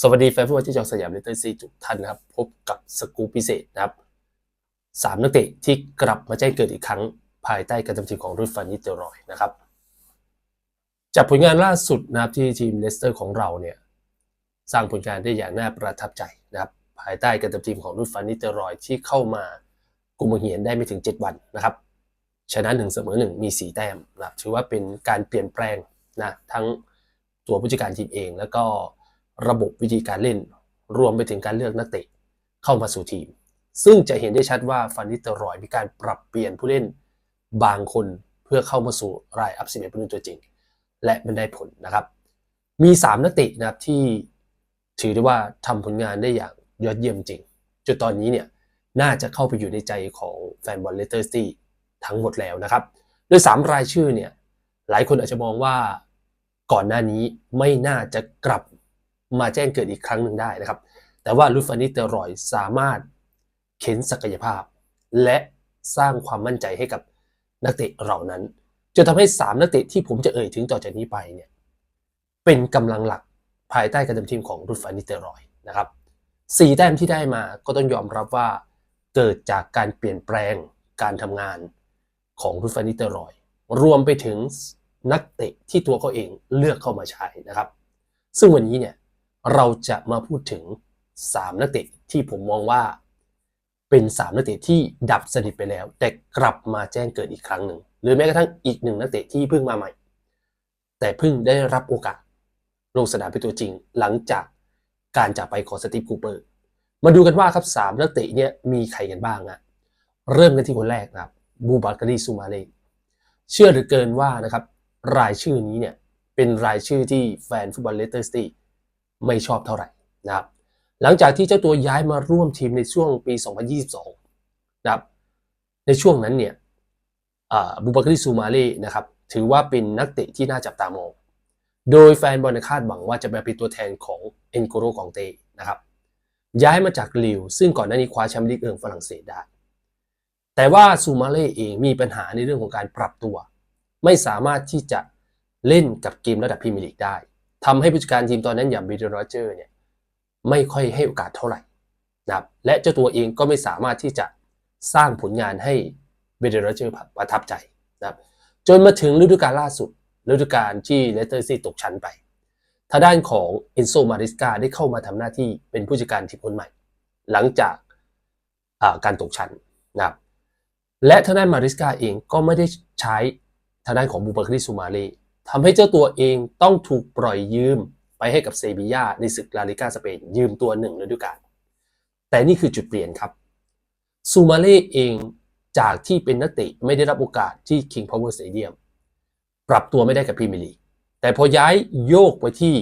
สวัสดีแฟนฟุตบอลที่จอสยามเลเตอร์ซีทุกท่านนะครับ พบกับสกูปพิเศษนะครับสามนักเตะที่กลับมาแจ้งเกิดอีกครั้งภายใต้การทำทีมของรุ่นฟานิเตอรอยนะครับ จากผลงานล่าสุดนะครับที่ทีมเลสเตอร์ของเราเนี่ยสร้างผลงานได้อย่างน่าประทับใจนะครับ ภายใต้การทำทีมของรุ่นฟานิเตอรอยที่เข้ามากุมเหียนได้ไม่ถึง 7 วันนะครับชนะหนึ่งเสมอหนึ่งมี 4 แต้มนะครับถือว่าเป็นการเปลี่ยนแปลงนะทั้งตัวผู้จัดการทีมเองแล้วก็ ระบบวิธีการเล่น รวมไปถึงการเลือกนักเตะเข้ามาสู่ทีม ซึ่งจะเห็นได้ชัดว่าฟันนิเตอร์รอยมีการปรับเปลี่ยนผู้เล่นบางคนเพื่อเข้ามาสู่รายอัพ11ผู้เล่นตัวจริง และมันได้ผลนะครับ มี 3 นักเตะนะครับที่ถือได้ว่าทำผลงานได้อย่างยอดเยี่ยมจริงจนตอนนี้เนี่ยน่าจะเข้าไปอยู่ในใจของแฟนบอลเลสเตอร์ซิตี้ทั้งหมดแล้วนะครับโดย 3 รายชื่อเนี่ยหลายคนอาจจะมองว่าก่อนหน้านี้ไม่น่าจะกลับ มาแจ้งเกิดอีกครั้งหนึ่งได้นะครับ แต่ว่าลูฟานิเตอรอยสามารถเข็นศักยภาพ และสร้างความมั่นใจให้กับนักเตะเหล่านั้นจนทำให้ 3 นักเตะที่ผมจะเอ่ยถึงต่อจากนี้ไปเนี่ยเป็นกำลังหลักภายใต้การทำทีมของรูฟานิเตอรอยนะครับสี่แต้มที่ได้มาก็ต้องยอมรับว่าเกิดจากการเปลี่ยนแปลงการทำงานของรูฟานิเตอรอย รวมไปถึงนักเตะที่ตัวเขาเองเลือกเข้ามาใช้นะครับ ซึ่งวันนี้เนี่ย เราจะมาพูดถึง 3 นักเตะที่ผมมองว่า เป็น 3 นักเตะที่ดับสนิทไปแล้ว แต่กลับมาแจ้งเกิดอีกครั้งหนึ่ง หรือแม้กระทั่งอีกหนึ่งนักเตะที่เพิ่งมาใหม่ แต่เพิ่งได้รับโอกาสลงสนามเป็นตัวจริง หลังจากการจากไปของสตีฟคูเปอร์ มาดูกันว่าครับสามนักเตะเนี่ยมีใครกันบ้างอะเริ่มกันที่คนแรกนะครับบูบาการีซูมาเลเชื่อหรือเกินว่านะครับรายชื่อนี้เนี่ยเป็นรายชื่อที่แฟนฟุตบอลเลสเตอร์ซิตี้ ไม่ชอบเท่าไหร่นะครับหลังจากที่เจ้าตัวย้ายมาร่วมทีมในช่วงปี 2022นะครับในช่วงนั้นเนี่ยบูบากริซูมาเล่นะครับถือว่าเป็นนักเตะที่น่าจับตามอง โดยแฟนบอลคาดหวังว่าจะมาเป็นตัวแทนของเอ็นโกโรของเตนะครับย้ายมาจากลิวซึ่งก่อนหน้านี้คว้าแชมป์ลีกเอิงฝรั่งเศสได้ แต่ว่าซูมาเล่เองมีปัญหาในเรื่องของการปรับตัว ไม่สามารถที่จะเล่นกับเกมระดับพรีเมียร์ลีกได้ ทำให้ผู้จัดการทีมตอนนั้นอย่างบิลโรเจอร์เนี่ยไม่ค่อยให้โอกาสเท่าไหร่นะครับและเจ้าตัวเองก็ไม่สามารถที่จะสร้างผลงานให้บิลโรเจอร์ประทับใจนะครับจนมาถึงฤดูกาลล่าสุดฤดูกาลที่เลสเตอร์ซีตกชั้นไปทางด้านของเอนโซมาริสกาได้เข้ามาทำหน้าที่เป็นผู้จัดการทีมคนใหม่ หลังจากการตกชั้นนะครับและทางด้านมาริสกาเองก็ไม่ได้ใช้ทางด้านของบูเบอร์คริซูมาเล ทำให้เจ้าตัวเองต้องถูกปล่อยยืมไปให้กับเซบียาในศึกลาลิกาสเปนยืมตัวหนึ่งฤดูกาลแต่นี่คือจุดเปลี่ยนครับซูมาเล่เองจากที่เป็นนักเตะไม่ได้รับโอกาสที่ King Power Stadium ปรับตัวไม่ได้กับพรีเมียร์ลีกแต่พอย้ายโยกไปที่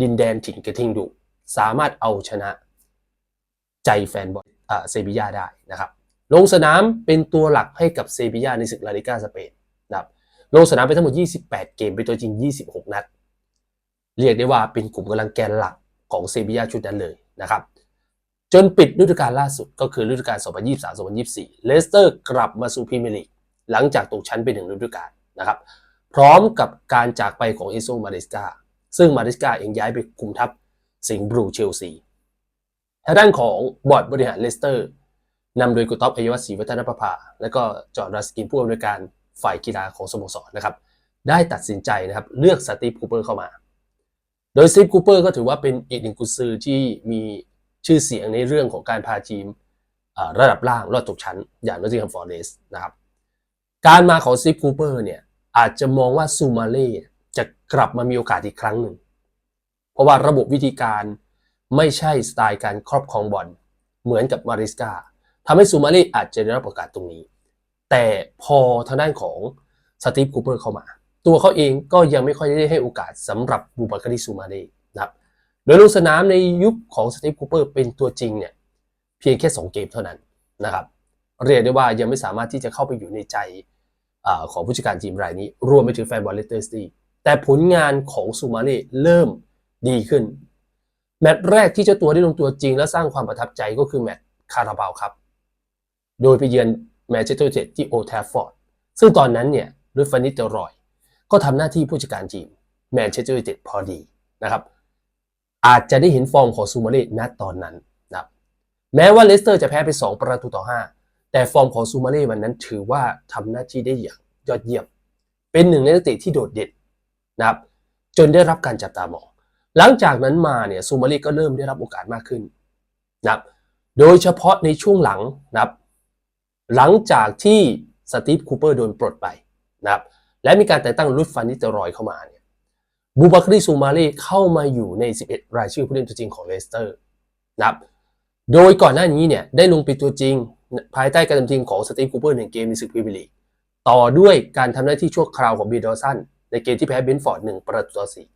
ดินแดนถิ่นกระทิงดุสามารถเอาชนะ ใจแฟนบอลเซบียาได้นะครับ ลงสนามเป็นตัวหลักให้กับเซบียาในศึกลาลิกาสเปนนะครับ ลงสนามไปทั้งหมด 28 เกมเป็นตัวจริง 26 นัด เรียกได้ว่าเป็นกลุ่มกำลังแกนหลักของเซบียาชุดนั้นเลยนะครับ จนปิดฤดูกาลล่าสุดก็คือฤดูกาล 2023-2024 เลสเตอร์กลับมาสู่พรีเมียร์ลีกหลังจากตกชั้นไปหนึ่งฤดูกาลนะครับ พร้อมกับการจากไปของเอโซมาริสกาซึ่งมาริสกาเองย้ายไปคุมทัพสิงห์บลูเชลซีทางด้านของบอร์ดบริหารเลสเตอร์นำโดยกุตอปอยวัตศรีวัฒนประภา และก็จอร์ดรัสกินผู้อำนวยการ ฝ่ายกีฬาของสโมสรนะครับ ได้ตัดสินใจนะครับเลือกสตีฟคูเปอร์เข้ามา โดยสตีฟคูเปอร์ก็ถือว่าเป็นอีกหนึ่งกุซือที่มีชื่อเสียงในเรื่องของการพาทีมระดับล่างรอดตกชั้น อย่างนอตติงแฮมฟอร์เรสต์นะครับการมาของสตีฟคูเปอร์เนี่ยอาจจะมองว่าซูมาเล่จะกลับมามีโอกาสอีกครั้งหนึ่ง เพราะว่าระบบวิธีการไม่ใช่สไตล์การครอบครองบอลเหมือนกับมาริสกาทำให้ซูมาเล่อาจจะได้รับโอกาสตรงนี้ แต่พอทางด้านของสตีฟคูเปอร์เข้ามา ตัวเขาเองก็ยังไม่ค่อยได้ให้โอกาสสำหรับบูบาการิซูมาเดนะครับโดยลงสนามในยุคของสตีฟคูเปอร์เป็นตัวจริงเนี่ยเพียงแค่ 2 เกมเท่านั้นนะครับเรียกได้ว่ายังไม่สามารถที่จะเข้าไปอยู่ในใจอของผู้จัดการทีมรายนี้ รวมไปถึงแฟนบอลเลสเตอร์สตีแต่ผลงานของซูมาเล่เริ่มดีขึ้น แมตช์แรกที่เจ้าตัวได้ลงตัวจริงและสร้างความประทับใจก็คือแมตช์คาราบาวครับ โดยไปเยือน แมนเชสเตอร์ยูไนเจ็ดที่โอทฟฟอร์ดซึ่งตอนนั้นเนี่ยลุฟานิเตอรอย ก็ทำหน้าที่ผู้จัดการทีมแมนเชสเตอร์ยูไนเจ็ดพอดีนะครับอาจจะได้เห็นฟอร์มของซูมาเล่ณตอนนั้นนะครับแม้ว่าเลสเตอร์จะแพ้ไป 2 ประตูต่อ 5 แต่ฟอร์มของซูมาเล่วันนั้นถือว่าทำหน้าที่ได้อย่างยอดเยี่ยม เป็นหนึ่งในนักเตะที่โดดเด่นนะครับจนได้รับการจับตามอง หลังจากนั้นมาเนี่ยซูมาเล่ก็เริ่มได้รับโอกาสมากขึ้นนะครับโดยเฉพาะในช่วงหลังนะครับ หลังจากที่สตีฟคูเปอร์โดนปลดไปนะครับและมีการแต่งตั้งรุดฟานิเตอรอยเข้ามาเนี่ยบูบักรีซูมาเล่เข้ามาอยู่ใน 11 รายชื่อผู้เล่นตัวจริงของเลสเตอร์นะครับโดยก่อนหน้านี้เนี่ยได้ลงเป็นตัวจริงภายใต้การทำทีมของสตีฟคูเปอร์หนึ่งเกมในศึกพรีเมียร์ลีกต่อด้วยการทำหน้าที่ชั่วคราวของบีดอสันในเกมที่แพ้เบนฟอร์ดหนึ่งประตูต่อสี่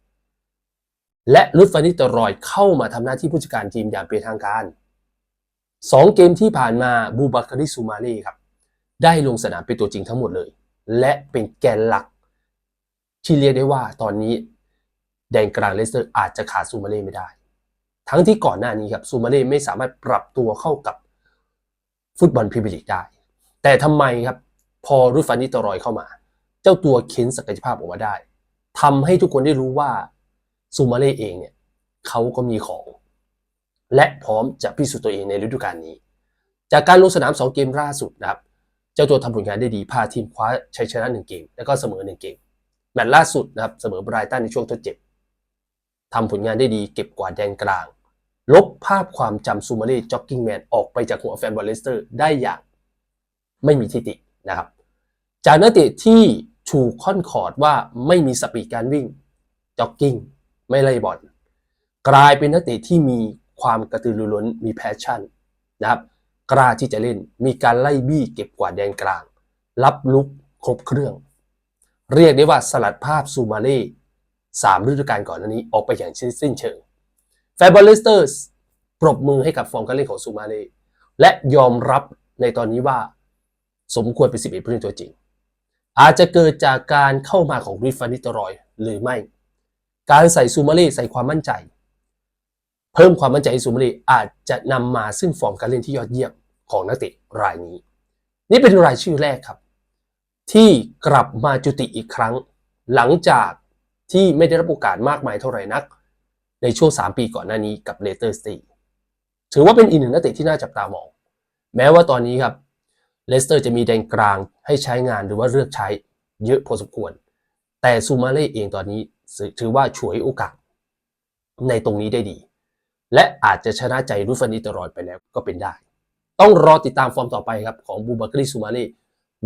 และรุดฟานิเตอรอยเข้ามาทำหน้าที่ผู้จัดการทีมอย่างเป็นทางการ สองเกมที่ผ่านมาบูบักรีซูมาเล่ครับ ได้ลงสนามเป็นตัวจริงทั้งหมดเลย และเป็นแกนหลัก ที่เรียกได้ว่าตอนนี้ แดนกลางเลสเตอร์อาจจะขาดซูมาเล่ไม่ได้ ทั้งที่ก่อนหน้านี้ครับซูมาเล่ไม่สามารถปรับตัวเข้ากับฟุตบอลพรีเมียร์ลีกได้ แต่ทำไมครับพอรุฟานิตรอยเข้ามา เจ้าตัวเค้นศักยภาพออกมาได้ทำให้ทุกคนได้รู้ว่าซูมาเล่เองเนี่ยเขาก็มีของ และพร้อมจะพิสูจน์ตัวเองในฤดูกาลนี้ จากการลงสนาม 2 เกมล่าสุดนะครับ เจ้าตัวทำผลงานได้ดีพาทีมคว้าชัยชนะ 1 เกม แล้วก็เสมอ 1 เกม แมตช์ล่าสุดนะครับเสมอไบรตันในช่วงทดเจ็บทำผลงานได้ดีเก็บกวาดแดนกลาง ลบภาพความจำซูมาเล่จ็อกกิ้งแมนออกไปจากหัวแฟนบอลเลสเตอร์ได้อย่างไม่มีทิฏฐินะครับ จากนักเตะที่ถูกค่อนคอร์ดว่าไม่มีสปีดการวิ่งจ็อกกิ้งไม่ไล่บอลกลายเป็นนักเตะที่มี ความกระตือรือร้นมีแพชชั่นนะครับกล้าที่จะเล่นมีการไล่บี้เก็บกวาดแดนกลาง รับลุกครบเครื่อง เรียกได้ว่าสลัดภาพซูมาเล่สามฤดูกาลก่อนหน้านี้ออกไปอย่างสิ้นเชิงแฟนบอลเลสเตอร์ปรบมือให้กับฟอร์มการเล่นของซูมาเล่และยอมรับในตอนนี้ว่า สมควรเป็น11ผู้เล่นตัวจริง อาจจะเกิดจากการเข้ามาของริฟานิตรอยหรือไม่ การใส่ซูมาเล่ใส่ความมั่นใจ เพิ่มความมั่นใจให้ซูมาเล่อาจจะนำมาซึ่งฟอร์มการเล่นที่ยอดเยี่ยมของนักเตะรายนี้ นี่เป็นรายชื่อแรกครับ ที่กลับมาจุติอีกครั้ง หลังจากที่ไม่ได้รับโอกาสมากมายเท่าไหร่นัก ในช่วง 3 ปีก่อนหน้านี้กับเลเตอร์สตีถือว่าเป็นอีกหนึ่งนักเตะที่น่าจับตามอง แม้ว่าตอนนี้ครับเลสเตอร์จะมีแดนกลางให้ใช้งานหรือว่าเลือกใช้เยอะพอสมควร แต่ซูมาเล่เองตอนนี้ถือว่าฉวยโอกาสในตรงนี้ได้ดี และอาจจะชนะใจรูฟานิตรอยไปแล้วก็เป็นได้ ต้องรอติดตามฟอร์มต่อไปครับของบูบากรีซูมาเล่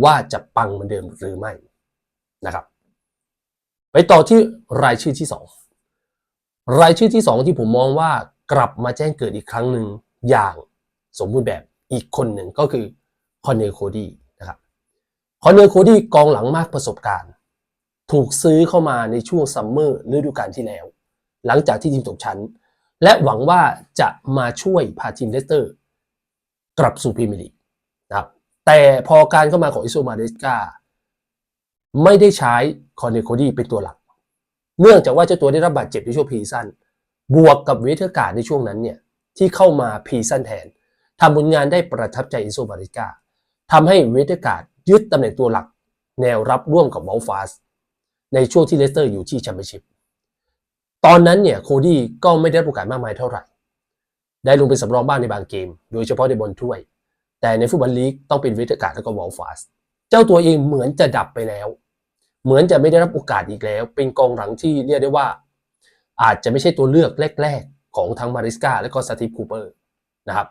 ว่าจะปังเหมือนเดิมหรือไม่นะครับ ไปต่อที่รายชื่อที่ 2 รายชื่อที่ 2 ที่ผมมองว่ากลับมาแจ้งเกิดอีกครั้งหนึ่งอย่างสมบูรณ์แบบอีกคนหนึ่งก็คือคอนเนอร์โคดี้นะครับคอนเนอร์โคดี้กองหลังมากประสบการณ์ ถูกซื้อเข้ามาในช่วงซัมเมอร์ฤดูกาลที่แล้ว หลังจากที่ทีมตกชั้น และหวังว่าจะมาช่วยพาทีมเลสเตอร์ กลับสู่พรีเมียร์ลีกนะครับแต่พอการเข้ามาของอิโซมาเดสกาไม่ได้ใช้คอนเนอร์โคดี้เป็นตัวหลัก เนื่องจากว่าเจ้าตัวได้รับบาดเจ็บในช่วงพีซันบวกกับเวเทอร์การ์ดในช่วงนั้นเนี่ยที่เข้ามาพีซันแทนทำผลงานได้ประทับใจอิโซมาเดสกาทำให้เวเทอร์การ์ดยึดตำแหน่งตัวหลัก แนวรับร่วมกับวอลฟาสในช่วงที่เลสเตอร์อยู่ที่แชมเปี้ยนชิพ ตอนนั้นเนี่ยโคดี้ก็ไม่ได้รับโอกาสมากมายเท่าไหร่ ได้ลงเป็นสำรองบ้างในบางเกม โดยเฉพาะในบอลถ้วย แต่ในฟุตบอลลีกต้องเป็นวเทอร์การแล้วก็วอลฟาสเจ้าตัวเองเหมือนจะดับไปแล้ว เหมือนจะไม่ได้รับโอกาสอีกแล้ว เป็นกองหลังที่เรียกได้ว่า อาจจะไม่ใช่ตัวเลือกแรก ๆ ของทั้งมาริสกาและก็สตีฟคูเปอร์นะครับ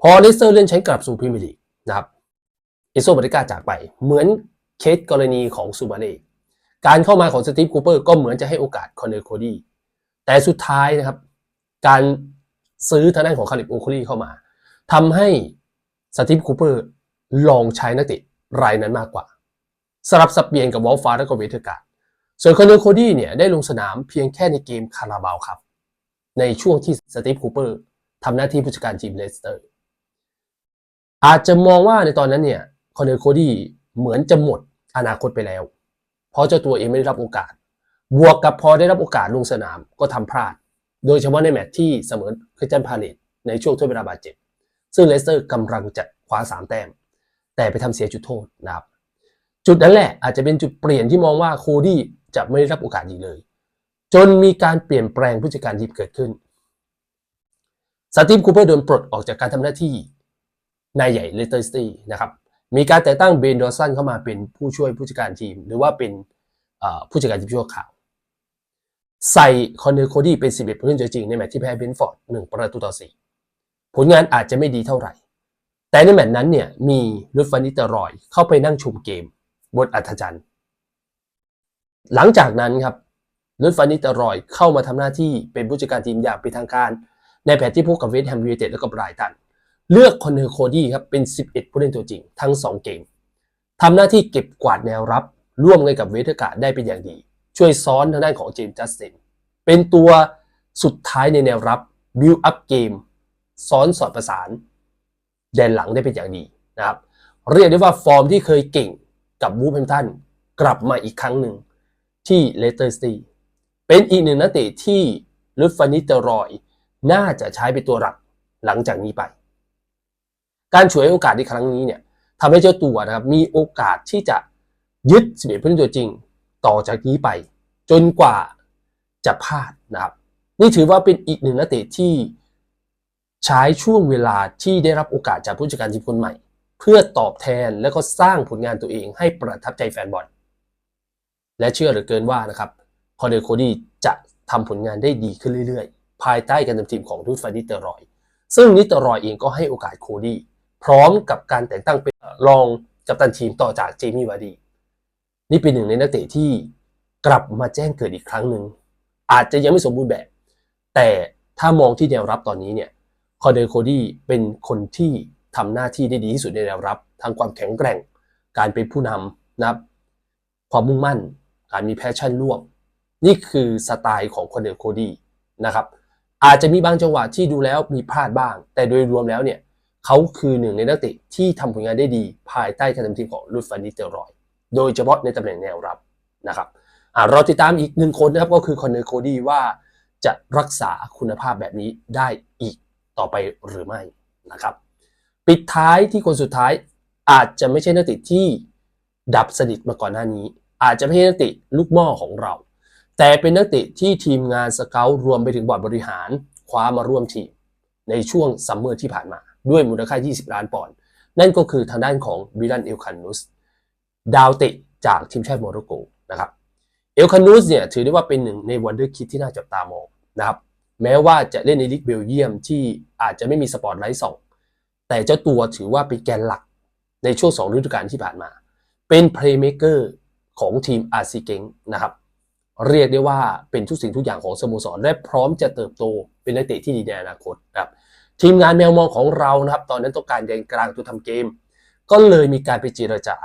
พอเลสเตอร์เลื่อนชั้นกลับสู่พรีเมียร์ลีกนะครับเอโซบริกาจากไป เหมือนเคสกรณีของซูบาเล่ การเข้ามาของสตีฟคูเปอร์ก็เหมือนจะให้โอกาสคอนเนอร์โคดี้แต่สุดท้ายนะครับ การซื้อทางด้านของคาริบโอคุลีเข้ามาทำให้สตีฟคูเปอร์ลองใช้นักเตะรายนั้นมากกว่า สลับสับเปลี่ยนกับวอลฟาและก็เวเทอร์การ์ส่วนคอนเนอร์โคดี้เนี่ยได้ลงสนามเพียงแค่ในเกมคาราบาวครับในช่วงที่สตีฟคูเปอร์ทำหน้าที่ผู้จัดการทีมเลสเตอร์ อาจจะมองว่าในตอนนั้นเนี่ยคอนเนอร์โคดี้เหมือนจะหมดอนาคตไปแล้ว เพราะเจ้าตัวเองไม่ได้รับโอกาส บวกกับพอได้รับโอกาสลงสนามก็ทำพลาด โดยเฉพาะในแมตช์ที่เสมอคริสตันพาเลตในช่วงทดเวลาบาดเจ็บ ซึ่งเลสเตอร์กำลังจะคว้า3แต้ม แต่ไปทำเสียจุดโทษนะครับ จุดนั้นแหละอาจจะเป็นจุดเปลี่ยนที่มองว่าโคดี้จะไม่ได้รับโอกาสอีกเลยจจนมีการเปลี่ยนแปลงผู้จัดการทีมเกิดขึ้นสตีฟคูเปอร์โดนปลดออกจากการทำหน้าที่นายใหญ่เลสเตอร์ซิตี้นะครับ มีการแต่งตั้งเบนดอสันเข้ามาเป็นผู้ช่วยผู้จัดการทีม หรือว่าเป็นผู้จัดการทีมชั่วข่าว ใส่คอนเนอร์โคดี้เป็น 11ผู้เล่นตัวจริงในแมตช์ที่แพ้เบนฟอร์ด1ประตูต่อ4ผลงานอาจจะไม่ดีเท่าไหร่ แต่ในแมตช์นั้นเนี่ยมีลุฟานิตอรอยเข้าไปนั่งชมเกม บนอัธจันทร์ หลังจากนั้นครับลุฟานิตอรอยเข้ามาทำหน้าที่เป็นผู้จัดการทีมอย่างเป็นทางการ ในแผนที่พบกับเวสต์แฮมยูไนเต็ดและก็ไบรตัน เลือกคอนเนอร์โคดี้ครับเป็น 11 ผู้เล่นตัวจริง ทั้ง 2 เกมทำหน้าที่เก็บกวาดแนวรับ ร่วมกันกับเวสเทอร์การ์ได้เป็นอย่างดี ช่วยซ้อนทางด้านของเจมส์จัสตินเป็นตัวสุดท้ายในแนวรับบิลอัพเกมซ้อนสอดประสาน แดนหลังได้เป็นอย่างดีนะครับเรียกได้ว่าฟอร์มที่เคยเก่งกับวูฟแฮมตันกลับมาอีกครั้งหนึ่งที่เลสเตอร์สตีเป็นอีกหนึ่งนักเตะที่ลุฟานิเตอรอย น่าจะใช้เป็นตัวหลักหลังจากนี้ไป การฉวยโอกาสในครั้งนี้เนี่ยทำให้เจ้าตัวนะครับมีโอกาสที่จะยึด11ผู้เล่นตัวจริง ต่อจากนี้ไป จนกว่าจะพลาดนะครับ นี่ถือว่าเป็นอีกหนึ่งนักเตะที่ใช้ช่วงเวลาที่ได้รับโอกาสจากผู้จัดการทีมคนใหม่ เพื่อตอบแทนและก็สร้างผลงานตัวเองให้ประทับใจแฟนบอลและเชื่อเหลือเกินว่านะครับคอเดโคดี้จะทำผลงานได้ดีขึ้นเรื่อยๆ ภายใต้การนำทีมของทูตฟานิเตอรอย ซึ่งนิเตอรอยเองก็ให้โอกาสโคดี้ พร้อมกับการแต่งตั้งเป็นรองกัปตันทีมต่อจากเจมี่วาร์ดี นี่เป็นหนึ่งในนักเตะที่กลับมาแจ้งเกิดอีกครั้งหนึ่ง อาจจะยังไม่สมบูรณ์แบบ แต่ถ้ามองที่แนวรับตอนนี้เนี่ยคอเดโคดี้เป็นคนที่ทำหน้าที่ได้ดีที่สุดในแนวรับทั้งความแข็งแกร่ง การเป็นผู้นำนะครับ ความมุ่งมั่น การมีแพชชั่นร่วม นี่คือสไตล์ของคอนเดลโคดี้นะครับ อาจจะมีบางจังหวะที่ดูแล้วมีพลาดบ้าง แต่โดยรวมแล้วเนี่ย เขาคือหนึ่งในนักเตะที่ทำผลงานได้ดีภายใต้การนำทีมของลูฟานิเตอรอย โดยเฉพาะในตำแหน่งแนวรับนะครับเราติดตามอีกหนึ่งคนนะครับก็คือคอนเนอร์โคดี้ว่าจะรักษาคุณภาพแบบนี้ได้อีกต่อไปหรือไม่นะครับ ปิดท้ายที่คนสุดท้ายอาจจะไม่ใช่นักเตะที่ดับสนิทมาก่อนหน้านี้ อาจจะไม่ใช่นักเตะลูกหม้อของเรา แต่เป็นนักเตะที่ทีมงานสเกลรวมไปถึงบอร์ดบริหารคว้ามาร่วมทีมในช่วงซัมเมอร์ที่ผ่านมา ด้วยมูลค่า 20 ล้านปอนด์นั่นก็คือทางด้านของบิลันเอลคันนุสดาวเตะจากทีมชาติโมร็อกโกนะครับเอลคันนุสเนี่ยถือได้ว่าเป็นหนึ่งในวันเดอร์คิดที่น่าจับตามองนะครับแม้ว่าจะเล่นในลีกเบลเยียมที่อาจจะไม่มีสปอร์ตไลท์ส่องแต่เจ้าตัวถือว่าเป็นแกนหลักในช่วงสองฤดูกาลที่ผ่านมา เป็นเพลย์เมคเกอร์ของทีมอาร์ซีเกงนะครับ เรียกได้ว่าเป็นทุกสิ่งทุกอย่างของสโมสรและพร้อมจะเติบโตเป็นนักเตะที่ดีในอนาคตนะครับ ทีมงานแมวมองของเรานะครับ ตอนนั้นต้องการแดนกลางตัวทำเกม ก็เลยมีการไปเจรจา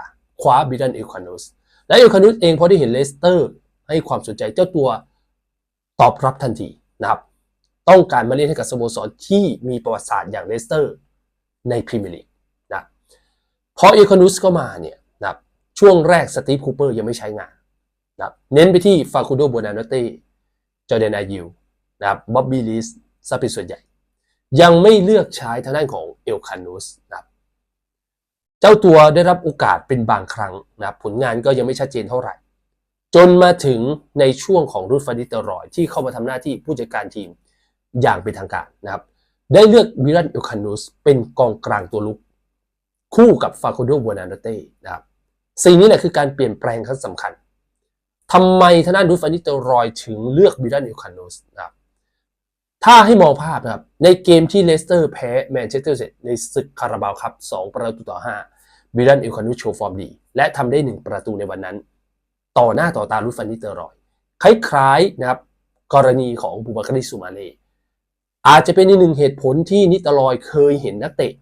คว้าบิดันเอลคานุสและเอลคานุสเองพอได้เห็นเลสเตอร์ให้ความสนใจเจ้าตัวตอบรับทันทีนะครับ ต้องการมาเล่นให้กับสโมสรที่มีประวัติศาสตร์อย่างเลสเตอร์ในพรีเมียร์ลีกนะพอเอคอนุสเข้ามาเนี่ยนะช่วงแรกสตีฟคูเปอร์ยังไม่ใช้งานนะเน้นไปที่ฟาคูโดโบนาโนเต้จอร์แดนอายิวนะครับบ๊อบบี้ลิสซะเป็นส่วนใหญ่ ยังไม่เลือกใช้ทางด้านของเอลคานุสนะครับเจ้าตัวได้รับโอกาสเป็นบางครั้งนะผลงานก็ยังไม่ชัดเจนเท่าไหร่ จนมาถึงในช่วงของรูดฟาดิเตอรอยที่เข้ามาทำหน้าที่ผู้จัดการทีมอย่างเป็นทางการนะครับ ได้เลือกวิรันเอลคานุสเป็นกองกลางตัวลุก คู่กับฟาโคโดบัวนาเต้นะครับสิ่งนี้แหละคือการเปลี่ยนแปลงครั้งสำคัญทำไมทนานดูฟานิเตอรอยถึงเลือกวิรันเอลคานุสนะครับ ถ้าให้มองภาพนะครับในเกมที่เลสเตอร์แพ้แมนเชสเตอร์เซตในศึกคาราบาวครับ2ประตูต่อ5วิรันเอลคานุสโชว์ฟอร์มดี และทำได้ 1 ประตูในวันนั้น ต่อหน้าต่อตาลูฟานิเตอรอย คล้ายๆนะครับกรณีของบูบาคาริซูมาเลอาจจะเป็นอีกหนึ่งเหตุผลที่นิตลอยเคยเห็นนักเตะ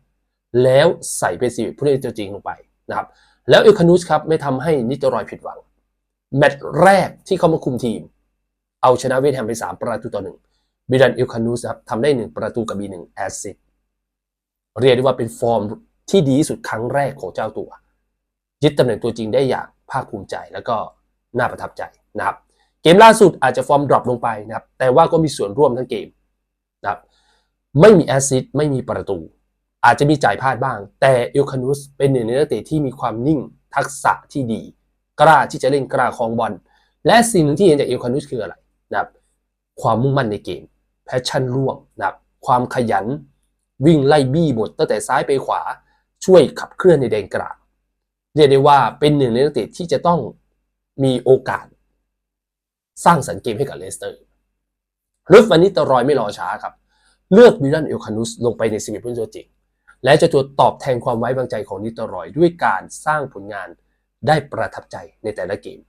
แล้วใส่เป็นสีผู้เล่นตัวจริงลงไปนะครับแล้วเอลคานุสครับไม่ทำให้นิตลอยผิดหวัง แมตช์แรกที่เขามาคุมทีม เอาชนะเวทแฮมไป 3 ประตูต่อหนึ่ง บิดันเอลคานุสครับทำได้1ประตูกับบีหนึ่งแอสซิสเรียกได้ว่าเป็นฟอร์มที่ดีที่สุดครั้งแรกของเจ้าตัว ยึดตำแหน่งตัวจริงได้อย่างภาคภูมิใจแล้วก็น่าประทับใจนะครับ เกมล่าสุดอาจจะฟอร์มดรอปลงไปนะครับ แต่ว่าก็มีส่วนร่วมทั้งเกมนะครับไม่มีแอซิดไม่มีประตู อาจจะมีจ่ายพลาดบ้าง แต่เอลคานุสเป็นหนึ่งในนักเตะที่มีความนิ่งทักษะที่ดี กล้าที่จะเล่นกล้าคลองบอลและสิ่งหนึ่งที่เห็นจากเอลคานุสคืออะไรนะครับ ความมุ่งมั่นในเกม แพชชั่นร่วมนะครับความขยันวิ่งไล่บี้บทตั้งแต่ซ้ายไปขวาช่วยขับเคลื่อนในแดนกลางเรียกได้ว่าเป็นหนึ่งในนักเตะที่จะต้องมีโอกาส สร้างสรรค์เกมให้กับเลสเตอร์รุฟวันนี้ตรอยไม่รอช้าครับ เลือกมิรันเอลคานุสลงไปในสิบเอ็ดผู้เล่นตัวจริง และจะตัวตอบแทนความไว้วางใจของนิตรอยด้วยการสร้างผลงานได้ประทับใจในแต่ละเกม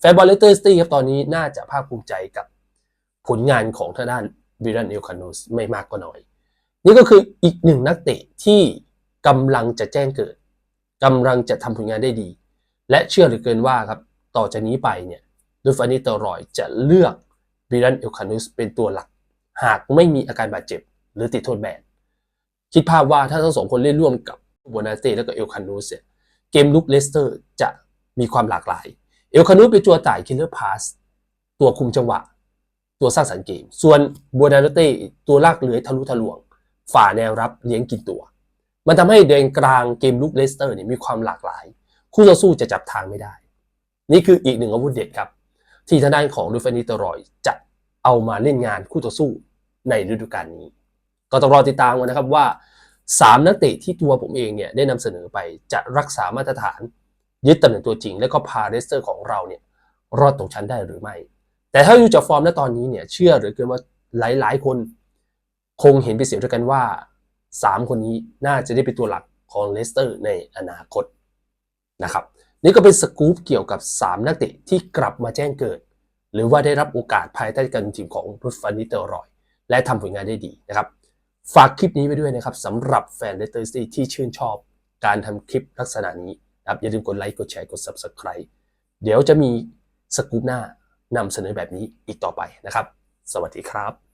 แฟนบอลเลสเตอร์สตี้ครับตอนนี้น่าจะภาคภูมิใจกับผลงานของทางด้าน บิรันเอลคานุสไม่มากก็น้อย นี่ก็คืออีกหนึ่งนักเตะที่กำลังจะแจ้งเกิดกำลังจะทำผลงานได้ดี และเชื่อเหลือเกินว่าครับต่อจากนี้ไปเนี่ยดูฟานิตอรอยจะเลือกบิรันเอลคานุสเป็นตัวหลัก หากไม่มีอาการบาดเจ็บ หรือติดโทษแบนคิดภาพว่าถ้าทั้งสองคนเล่นร่วมกับโบนาเต้และก็เอลคานูสเนี่ยเกมลุกเลสเตอร์จะมีความหลากหลาย เอลคานูสเป็นตัวจ่ายคิลเลอร์พาสตัวคุมจังหวะ ตัวสร้างสรรค์เกม ส่วนโบนาเต้ตัวลากเลื้อยทะลุทะลวง ฝ่าแนวรับเลี้ยงกินตัว มันทำให้เดินกลางเกมลุกเลสเตอร์เนี่ยมีความหลากหลาย คู่ต่อสู้จะจับทางไม่ได้ นี่คืออีกหนึ่งอาวุธเด็ดครับ ที่ทางด้านของดูฟานิตรอยจะเอามาเล่นงานคู่ต่อสู้ในฤดูกาลนี้ ก็ต้องรอติดตามกันนะครับว่า 3 นักเตะที่ตัวผมเองเนี่ยได้นำเสนอไปจะรักษามาตรฐาน ยึดตำแหน่งตัวจริง และก็พาเลสเตอร์ของเราเนี่ยรอดตกชั้นได้หรือไม่ แต่ถ้าดูจากฟอร์มณตอนนี้เนี่ยเชื่อหรือเกินว่าหลายๆ คนคงเห็นเป็นเสียงเดียวกันว่า 3 คนนี้น่าจะได้เป็นตัวหลักของเลสเตอร์ในอนาคตนะครับนี่ก็เป็นสกู๊ปเกี่ยวกับ 3 นักเตะที่กลับมาแจ้งเกิด หรือว่าได้รับโอกาสภายใต้การทีมของรุฟฟานิเตอร์รอย และทำผลงานได้ดีนะครับ ฝากคลิปนี้ไว้ด้วยนะครับสำหรับแฟนเลสเตอร์ซิตี้ที่ชื่นชอบ การทำคลิปลักษณะนี้นะครับอย่าลืมกดไลค์กดแชร์กด Subscribe เดี๋ยวจะมีสกู๊ปหน้า นำเสนอแบบนี้อีกต่อไปนะครับ สวัสดีครับ